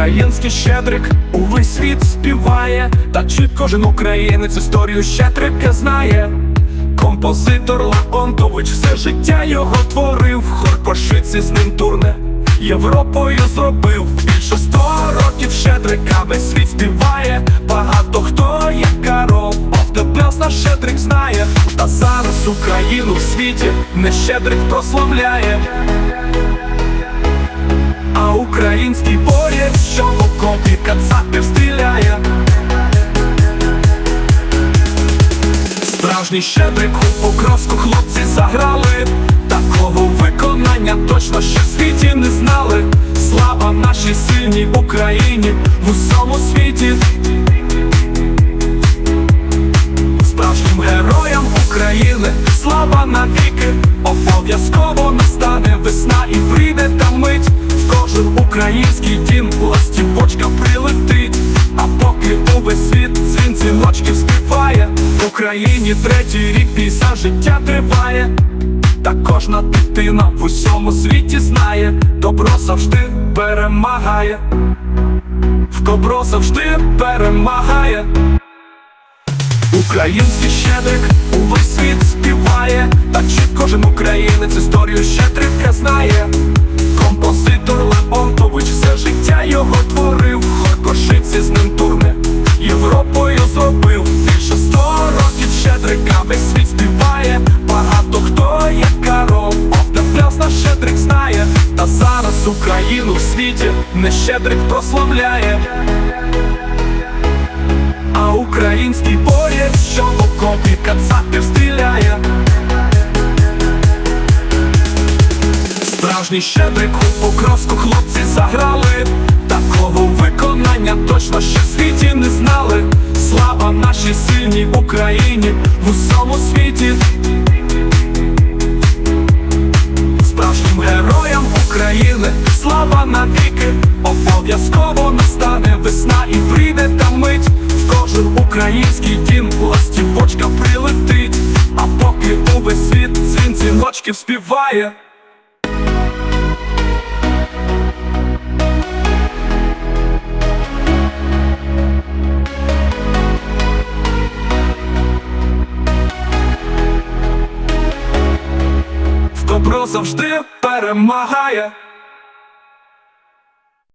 Український щедрик увесь світ співає, та чи кожен українець історію щедрика знає. Композитор Леонтович все життя його творив, хор пошиці з ним турне, Європою зробив більше сто років щедрика весь світ співає. Багато хто як Карол, Овдебелс наш щедрик знає, та зараз Україну в світі не щедрик прославляє. А український боєць, що в окопі кацапів стріляє Справжній щедрик у покровську хлопці заграли. Такого виконання точно ще в світі не знали. Слава нашій сильній Україні в усьому світі. Справжнім героям України слава навіки. Обов'язково настане весна і український дім ластівочка прилетить. А поки увесь світ дзвін співає. В Україні третій рік після життя триває. Та кожна дитина в усьому світі знає. Добро завжди перемагає. В добро завжди перемагає. Український щедрик увесь світ співає, та чи кожен українець історію щедрика знає. Світі не щедрик прославляє. А український боєць, що в окопі кацапів стріляє Справжній щедрик у покровську хлопці заграли Такого виконання точно ще в світі не знали Слава нашій сильній Україні в усьому світі Справжнім героям України слава навіки. Обов'язково настане весна і прийде та мить. В кожен український дім ластівочка прилетить. А поки увесь світ дзвін дзвіночків співає. Добро завжди перемагає